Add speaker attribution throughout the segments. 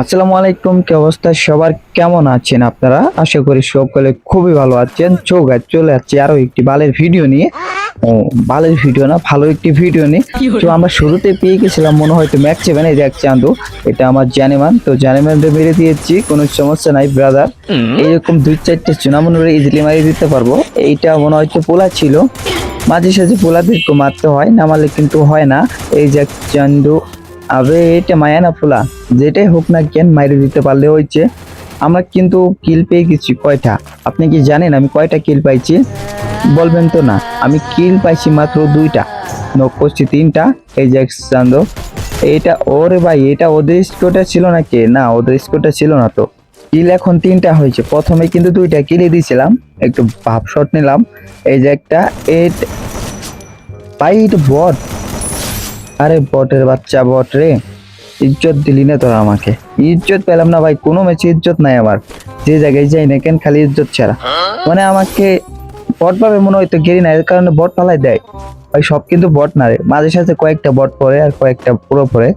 Speaker 1: আসসালামু আলাইকুম কি অবস্থা? সবার কেমন আছেন আপনারা? আশা করি সকলে খুবই ভালো আছেন। চৌগাছ চলে যাচ্ছে আরও একটি বালের ভিডিও নিয়ে। ও বালের ভিডিও না ভালো একটি ভিডিও নিয়ে। তো আমরা শুরুতে পেয়ে গেছিলাম মনে হয়তো ম্যাচ সেভেন এই দেখ চান্দু এটা আমার জানেমান তো জানেমানটা মেরে দিয়েছি কোনো সমস্যা নাই ব্রাদার এইরকম দুই চারটে চুনামন ইজিলি মারিয়ে দিতে পারব। এইটা মনে হয়তো পোলা ছিল। মাঝে সাঝে পোলাদেরকে মারতে হয় না মারলে কিন্তু হয় না। এই যে চান্দু আবে, এটা মায়া না ফুলা? যেটাই হোক না কেন মাইরে দিতে পারলে হয়েছে আমরা কিন্তু কিল পেয়ে গেছি, কয়টা? আপনি কি জানেন আমি কয়টা কিল পাইছি? বলবেন তো না, আমি কিল পাইছি মাত্র দুইটা। নক করছি তিনটা, এই যে চান্দ এইটা ওরে ভাই, এটা ওদের স্কোরটা ছিল না কে না, ওদের স্কোরটা ছিল না তো। কিল এখন তিনটা হয়েছে, প্রথমে কিন্তু দুইটা কিলে দিয়েছিলাম একটু ভাব শট নিলাম। এই যে একটা এটা বট আরে বটের বাচ্চা বট রে। ইজ্জত দিলি না তোরা আমাকে। ইজ্জত পেলাম না ভাই কোনো ম্যাচে ইজ্জত নাই আমার। যে জায়গায় যাই না কেন খালি ইজ্জত ছাড়া। মানে আমাকে বট পাবে মনে হয়তো গেরি না এর কারণে বট পালাই দেয়। ভাই সব কিন্তু বট না রে। মাঝে সাথে কয়েকটা বট পরে আর কয়েকটা পুরো পড়ে।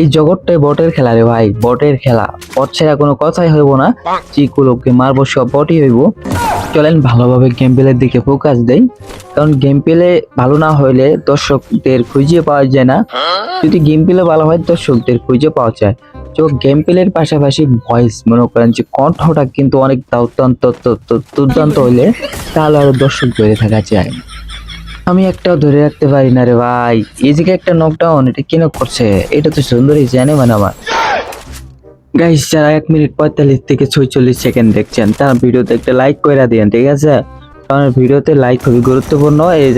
Speaker 1: এই জগৎটাই বটের খেলা রে ভাই বটের খেলা। বট ছাড়া কোনো কথাই হইব না। চিকুলোকে মারবো সব বটই হইব। চলেন ভালোভাবে গেম প্লের দিকে ফোকাস দেই। কারণ গেম প্লে ভালো না হইলে দর্শকদের খুঁজে পাওয়া যায় না। যদি গেম প্লে ভালো হয়, দর্শকদের খুঁজে পাওয়া যায়। তো গেম প্লের পাশাপাশি ভয়েস মনে করেন যে কণ্ঠটা কিন্তু অনেক দুর্দান্ত দুর্দান্ত হইলে তাহলে আরও দর্শক ধরে থাকা যায়। আমি একটাও ধরে রাখতে পারি না রে ভাই। যে একটা নকডাউন এটা কেন করছে? এটা তো সুন্দরই জানে মানে আমার। গাইস যারা এক মিনিট পঁয়তাল্লিশ থেকে ছয়চল্লিশ সেকেন্ড দেখছেন, তারা ভিডিওতে একটা লাইক করে দিন ঠিক আছে? কারণ ভিডিওতে লাইক খুবই গুরুত্বপূর্ণ। এই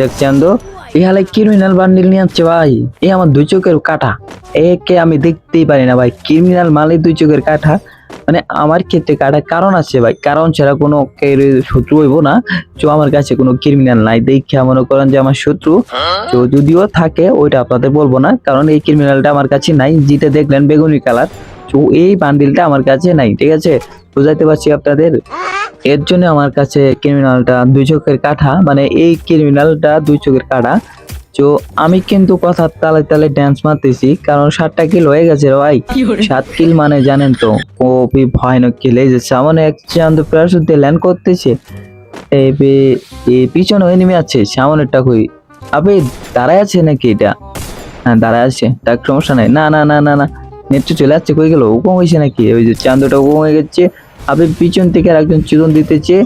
Speaker 1: তো এই হালে ক্রিমিনাল বান্ডিল নিয়ে আসছে ভাই। এই আমার দুই চোখের কাটা। একে আমি দেখতেই পারি না ভাই। ক্রিমিনাল মালে দুই চোখের কাটা। মানে আমার ক্ষেত্রে কাটা কারণ আছে ভাই। কারণ ছাড়া কোনো শত্রু হইব না। তো আমার কাছে কোনো ক্রিমিনাল নাই। দেখে মনে করেন যে আমার শত্রু। তো যদিও থাকে, ওইটা আপনাদের বলব না। কারণ এই ক্রিমিনালটা আমার কাছে নাই। যেটা দেখলেন বেগুনি কালার। তো এই বান্ডিলটা আমার কাছে নাই ঠিক আছে? বুঝাইতে পারছি আপনাদের? এর জন্য আমার কাছে ক্রিমিনালটা দুই চোখের কাঠা মানে এই ক্রিমিনালটা দুই চোখের কাটা। তো আমি কিন্তু কথা তালে তালে ড্যান্স মারতেছি কারণ সাতটা কিল হয়ে গেছে রে ভাই। সাত কিল মানে জানেন তো খুবই ভয়ানক কিল এই যে সামনে এক চান্দ প্রাসুদ্ধে ল্যান্ড করতেছে। এই পিছনে এনিমি আছে সামনেরটা কই? আবে দাঁড়ায় আছে নাকি এটা? হ্যাঁ দাঁড়ায় আছে তার সমস্যা নাই। না না না না না। নেটটা চলে যাচ্ছে কই গেল? উপম হয়েছে নাকি? ওই যে চান্দটা উপম হয়ে গেছে। আবে পিছন থেকে আর একজন চিরন দিতেছে।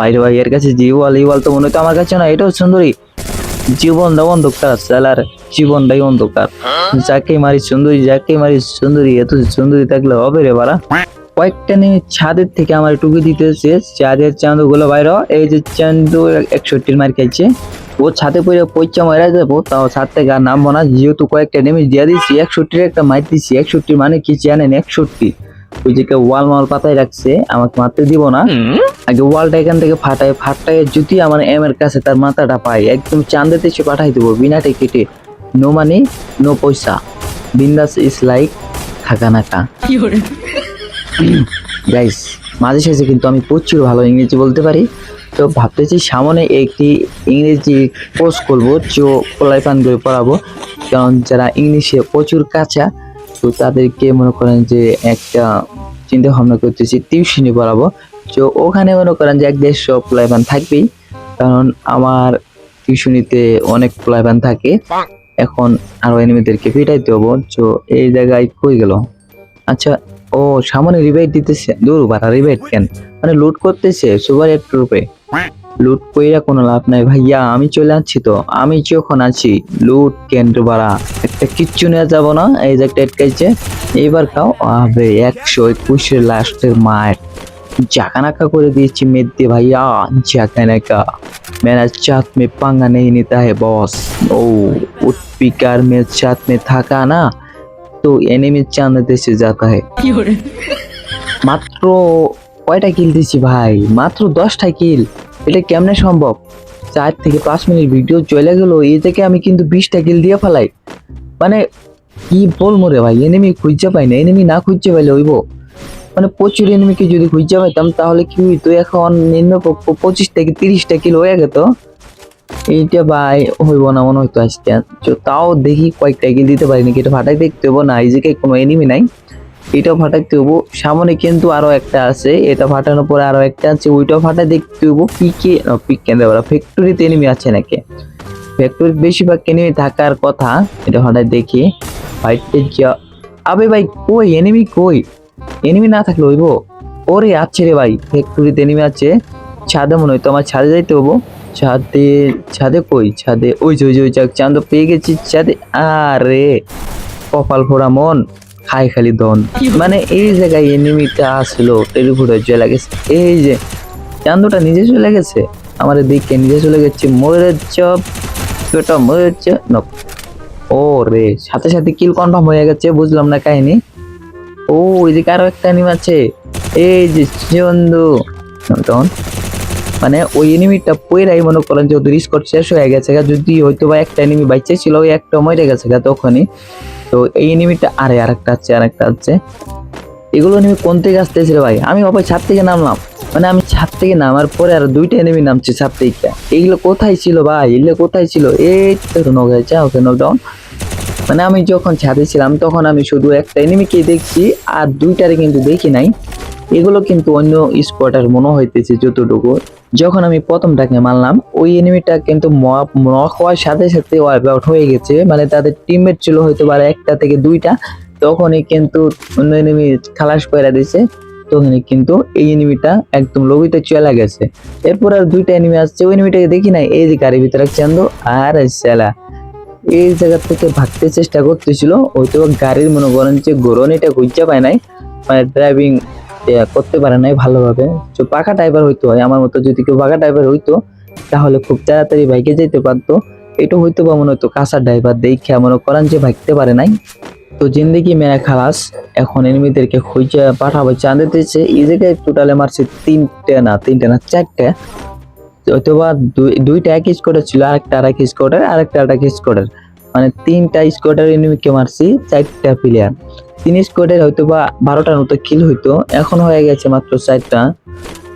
Speaker 1: বাইরে ভাই, এর কাছে জিওয়াল, ইওয়াল তো মনে হতো আমার কাছে না এটাও সুন্দরী। জীবন দা অন্ধকার স্যালার জীবন দাই অন্ধকার। যাকে মারি সুন্দরী, যাকে মারি সুন্দরী, এত সুন্দরী থাকলে হবে রে বাড়া। কয়েকটা নিয়ে ছাদের থেকে আমার টুকি দিতেছে চাঁদের চাঁদগুলো বাইরে এই যে চান্দু একষট্টির মার খাইছে। ও ছাদে পড়ে পয়চা মারা যাব তাও ছাদ থেকে আর নামবো না। যেহেতু কয়েকটা ড্যামেজ দিয়ে দিচ্ছি একষট্টির একটা মার দিচ্ছি একষট্টির মানে কি জানেন একষট্টি। ওই যে কেউ ওয়াল মাল পাতায় রাখছে আমাকে মারতে দিব না। আগে ওয়ালটা এখান থেকে ফাটায় ফাটায় যদি আমার এম এর কাছে তার মাথাটা পাই একদম চান্দেতে সে পাঠাই দেবো বিনা টিকিটে নো মানি নো পয়সা। বিন্দাস ইস লাইক থাকা নাকা গাইস মাঝে সাঝে কিন্তু আমি প্রচুর ভালো ইংরেজি বলতে পারি। তো ভাবতেছি সামনে একটি ইংরেজি কোর্স করব পোলাই পান করে পড়াবো। কারণ যারা ইংলিশে প্রচুর কাঁচা, তো তাদেরকে মনে করেন যে একটা চিন্তা ভাবনা করতেছি টিউশনি পড়াবো। তো ওখানে মনে করেন যে এক দেড়শো পোলাইপান থাকবেই, কারণ আমার টিউশনিতে অনেক পোলাইপান থাকে। এখন আরও এনিমিদেরকে পিটাইতে হব, তো এই জায়গায় কই গেল? আচ্ছা ও সামনে রিবেট দিতেছে। দূর রিবেট কেন? মানে লুট করতেছে, সুপার এক রূপে। লুট কইরা কোনো লাভ নাই ভাইয়া আমি চলে আসছি তো। আমি যখন আছি লুট কেন্দ্র বাড়া একটা কিচ্ছু নিয়ে যাব না এই যে একটা এটকাইছে এইবার খাও আবে একশো একুশের লাস্টের মায়ের। জাকানাকা করে দিয়েছি মেদ দিয়ে ভাইয়া জাকানাকা। মেরা চাঁদ মে পাঙ্গা নেই নিতে হয় বস। ও উৎপিকার মে চাঁদ মে থাকা না তো এনিমি চাঁদ দেশে যাতা হয় মাত্র কয়টা কিল দিছি ভাই? মাত্র দশটা কিল। এটা কেমনে সম্ভব? চার থেকে পাঁচ মিনিট ভিডিও চলে গেল এই থেকে আমি কিন্তু বিশটা কিল দিয়ে ফেলাই। মানে কি বলব রে ভাই এনিমি খুঁজে পাই না এনিমি না খুঁজে পাইলে হইব। মানে প্রচুর এনিমিকে যদি খুঁজে পাইতাম, তাহলে কি হইতো? এখন নিম্নপক্ষ পঁচিশ থেকে তিরিশটা কিলো হয়ে গেত। এইটা ভাই, হইব না, মনে হইতো তো তাও দেখি কয়েকটা কিল দিতে পারিনি, কি এটা ফাটাই দেখতে হইব না? এই কোনো এনিমি নাই। এটা ফাটাইতে হব। সামনে কিন্তু আরও একটা আছে, এটা ফাটানোর পরে আরও একটা আছে, ওইটাও ফাটাই দেখতে হব। পিকে পিক কেন ফ্যাক্টরিতে এনিমি আছে নাকি? ফ্যাক্টরিতে বেশিরভাগ এনিমি থাকার কথা এটা হঠাৎ দেখি। আবে ভাই, কই? এনিমি কই? এনিমি না থাকলে হইবো? ওরে আছে রে ভাই ফ্যাক্টরিতে এনিমি আছে। ছাদে মনে হয় তো আমার ছাদে যাইতে হব। ছাদে ছাদে কই? ছাদে, ওই যে ওই যে ওই যে, চান্দ পেয়ে গেছি ছাদে। আরে, কপাল ফোড়া মন। খাই খালি দন। মানে এই জায়গায় এনিমিটা আসলো টেলিফোনে চলে গেছে। এই যে, চান্দটা নিজে চলে গেছে? আমার দিকে নিজে চলে গেছে ময়ূরের চপ। ছোটা ময়ূরের চপ ও রে সাথে সাথে কিল কনফার্ম হয়ে গেছে, বুঝলাম না কাহিনী। ও ওইদিকে আরও একটা এনিমি আছে। এই যে চন্দু। তখন মানে ওই এনিমিটা পয়রাই মনে করেন যে ওদের স্কট শেষ হয়ে গেছে যদি হয়তো বা একটা এনিমি বাইচে ছিল ওই একটা মরে গেছে তখনই। তো এই এনিমিটা আরে আরেকটা আছে আরেকটা আছে। এগুলো এনিমি কোন থেকে আসতেছিল ভাই? আমি অবাই ছাদ থেকে নামলাম। মানে আমি ছাদ থেকে নামার পরে আর দুইটা এনিমি নামছে ছাদ থেকে। এইগুলো কোথায় ছিল ভাই? এগুলো কোথায় ছিল? এই তো নক হয়েছে ওকে নক ডাউন মানে আমি যখন ছাদে ছিলাম, তখন আমি শুধু একটা এনিমিকে দেখছি, আর দুইটারে কিন্তু দেখি নাই। এগুলো কিন্তু অন্য স্পটার মনে হইতেছে যতটুকু। যখন আমি প্রথমটাকে মারলাম, ওই এনিমিটা কিন্তু নক হওয়ার সাথে সাথে ওয়াইপ আউট হয়ে গেছে। মানে তাদের টিমমেট ছিল হয়তো বা একটা থেকে দুইটা, তখনই কিন্তু অন্য এনিমি খালাস করে দিছে। তখনই কিন্তু এই এনিমিটা একদম লবিতে চলে গেছে। এরপর আর দুইটা এনিমি আসছে, ওই এনিমিটাকে দেখি নাই? এই যে গাড়ির ভিতরে চান্দ আর সেলা এই জায়গা থেকে ভাগতে চেষ্টা করতেছিল হয়তো গাড়ির মনে করেন যে গরনিটা খুঁজে পায় নাই। মানে ড্রাইভিং করতে পারে নাই ভালোভাবে। তো পাকা ড্রাইভার হইতো হয়, আমার মতো যদি কেউ পাকা ড্রাইভার হইতো, তাহলে খুব তাড়াতাড়ি বাইকে যেতে পারতো। এটা হয়তো বা মনে হতো কাঁচা ড্রাইভার দেখে মনে করেন যে ভাগতে পারে নাই। তো জিন্দেগি মেরা খালাস, এখন এনিমিদেরকে খুঁজে পাঠাবো। চাঁদে দিয়েছে, এই জায়গায় টোটালে মারছে তিনটে না তিনটে না, চারটে। হয়তো বা দুই- দুইটা এক স্কোয়াডের ছিল, আরেকটা আর এক আরেকটা আর এক স্কোয়াডের মানে তিনটা স্কোয়াডের এনিমিকে মারছি, চারটা প্লেয়ার তিন স্কোয়াডের হয়তো বা বারোটার মতো কিল হইতো, এখন হয়ে গেছে মাত্র চারটা।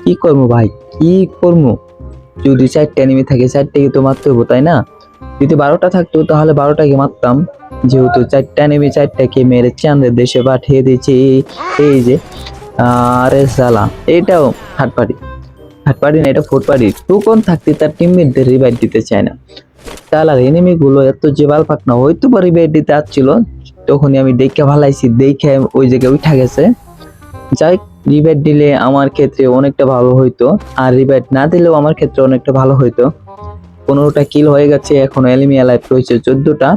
Speaker 1: কি করব ভাই? কি করব? যদি চারটা এনিমি থাকে চারটাকে তো মারতে হব তাই না? যদি বারোটা থাকতো, তাহলে বারোটাকে মারতাম। যেহেতু চারটা নেমে চারটাকে মেরে চাঁদের দেশে পাঠিয়ে দিয়েছি। এই যে, আরে সালা, এটাও হাট পার্টি পার্টি না, এটা ফুট পার্টি থাকতে তার টিমমেটদের রিভাইভ দিতে চায় না। তাহলে এনিমি গুলো এত যে বাল পাক না, হয়তো বা রিভাইভ দিতে আসছিল, তখনই আমি দেখে ভালাইছি, দেখে ওই জায়গায় উঠা গেছে। যাই রিভাইভ দিলে আমার ক্ষেত্রে অনেকটা ভালো হইতো, আর রিভাইভ না দিলেও আমার ক্ষেত্রে অনেকটা ভালো হইতো। পনেরোটা কিল হয়ে গেছে, এখন এলিমি লাইফ রয়েছে চোদ্দোটা।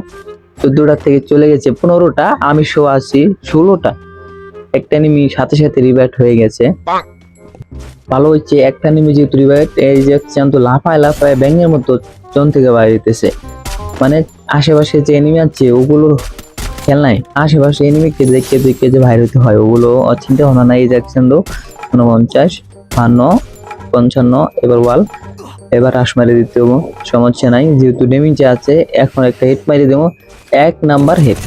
Speaker 1: চোদ্দটা থেকে চলে গেছে পনেরোটা, আমি শো আছি ষোলোটা। একটা নিমি সাথে সাথে রিভাইট হয়ে গেছে। ভালো হচ্ছে একটা নিমি যেহেতু রিভাইট এই যে চান্ত লাফায় লাফায় ব্যাঙের মতো জন থেকে বাইরেতেছে মানে আশেপাশে যে এনিমি আছে ওগুলোর খেল নাই। আশেপাশে এনিমিকে দেখে দেখে যে বাইরে হতে হয়, ওগুলো চিন্তা ভাবনা নাই। এই যে চান্দ উনপঞ্চাশ বান্ন পঞ্চান্ন, এবার ওয়াল। এবার হাঁস মারি দিতে হব, সমস্যা নাই। যেহেতু ডেমিজে আছে, এখন একটা হেড মারি দেবো। এক নাম্বার হেড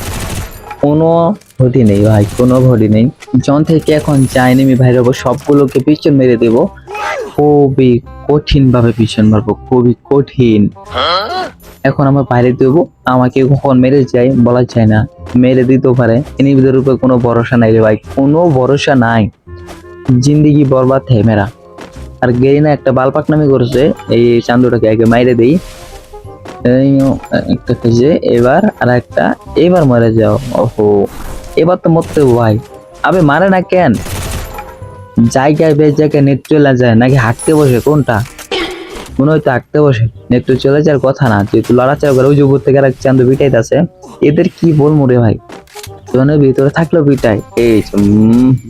Speaker 1: কোনো ভটি নেই ভাই, কোনো ভটি নেই। জন থেকে এখন যাই নেমি ভাই হব সবগুলোকে পিছন মেরে দেবো। খুবই কঠিন ভাবে পিছন মারবো, খুবই কঠিন। এখন আমার বাইরে দেবো, আমাকে কখন মেরে যায় বলা যায় না। মেরে দিতেও পারে এনিমিদের উপরে কোনো ভরসা নাই রে ভাই, কোনো ভরসা নাই। জিন্দিগি বরবাদ হে মেরা। আর গেরিনা একটা বালপাক নামে করেছে, এই চান্দুটাকে আগে মাইরে দেই। একটা খেয়েছে এবার আর একটা এবার মরে যাও। ওহো। এবার তো মরতে ভাই। আবে মারে না কেন? জায়গায় বেশ জায়গায় নেট চলে যায়, নাকি হাঁটতে বসে? কোনটা? মনে হয় তো হাঁটতে বসে। নেট চলে যাওয়ার কথা না, যেহেতু লড়াচড়া করে ওই যে থেকে আর চান্দু বিটাইতেছে এদের কি বলব রে ভাই? জনের ভিতরে থাকল বিটাই এই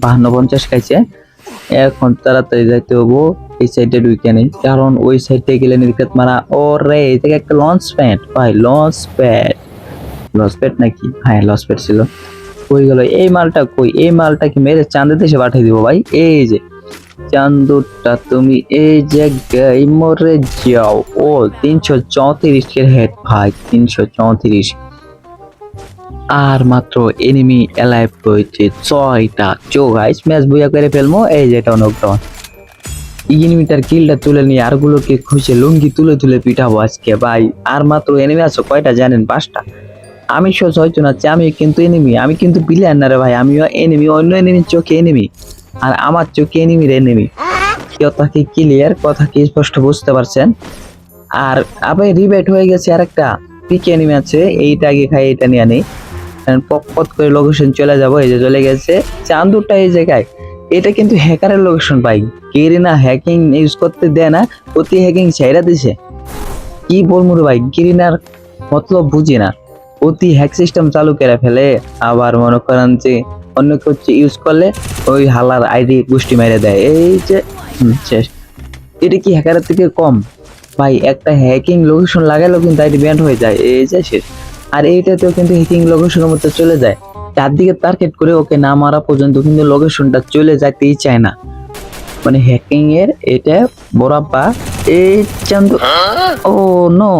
Speaker 1: বাহান্ন পঞ্চাশ খাইছে। এখন তাড়াতাড়ি যাইতে হব এই সাইডে ঢুকে নেই। কারণ ওই সাইডে গেলে নির্ঘাত মারা ও রে এই থেকে একটা লঞ্চ প্যাড ভাই লঞ্চ প্যাড লঞ্চ প্যাড নাকি? হ্যাঁ লঞ্চ প্যাড ছিল। কই গেল? এই মালটা কই? এই মালটা কি মেরে চাঁদের দেশে পাঠিয়ে দিব ভাই? এই যে চান্দুটা তুমি এই জায়গায় মরে যাও। ও, তিনশো চৌত্রিশ এর হেড ভাই, তিনশো চৌত্রিশ। আর মাত্র এনিমি অ্যালাইভ রয়েছে ছয়টা। চো গাইস ম্যাচ বুঝা করে ফেলব এই যে, এটা নকডাউন এনিমিটার কিলটা তুলে নিয়ে আরগুলোকে খুঁজে লুঙ্গি তুলে তুলে পিঠাবো আজকে ভাই। আর মাত্র এনিমি আছে কয়টা জানেন? পাঁচটা। আমি ছয়জন আছে আমি কিন্তু এনিমি আমি কিন্তু বিলিয়ান না রে ভাই, আমিও এনিমি অন্য এনিমির চোখে এনিমি আর আমার চোখে এনিমির এনিমি কথা কি ক্লিয়ার কথা কি স্পষ্ট বুঝতে পারছেন? আর আবার রিবেট হয়ে গেছে আরেকটা। পিকে এনিমি আছে? এইটা আগে খাই এটা নিয়ে পপ পপ করে লোকেশন চলে যাব, এই যে চলে গেছে। চান্দুরটা এই জায়গায়। এটা কিন্তু হ্যাকারের লোকেশন পাই গেরিনা হ্যাকিং ইউজ করতে দেয় না, অতি হ্যাকিং ছাইরা দিছে। কি বলব ভাই গেরিনার মতলব বুঝি না। অতি হ্যাক সিস্টেম চালু করে ফেলে। আবার মনে করেন যে অন্য কেউ ইউজ করলে ওই হালার আইডি গোষ্ঠী মেরে দেয়। এই যে শেষ। এটা কি হ্যাকারের থেকে কম? ভাই একটা হ্যাকিং লোকেশন লাগালেও কিন্তু আইডি ব্যান্ড হয়ে যায়। এই যে শেষ। আর এইটাতেও কিন্তু হ্যাকিং লোকেশনের মধ্যে চলে যায়। চারদিকে টার্গেট করে ওকে না মারা পর্যন্ত কিন্তু লোকেশনটা চলে যাইতেই চায় না। মানে হ্যাকিং এর এটা বরাব্বা এই চান্দু ও নো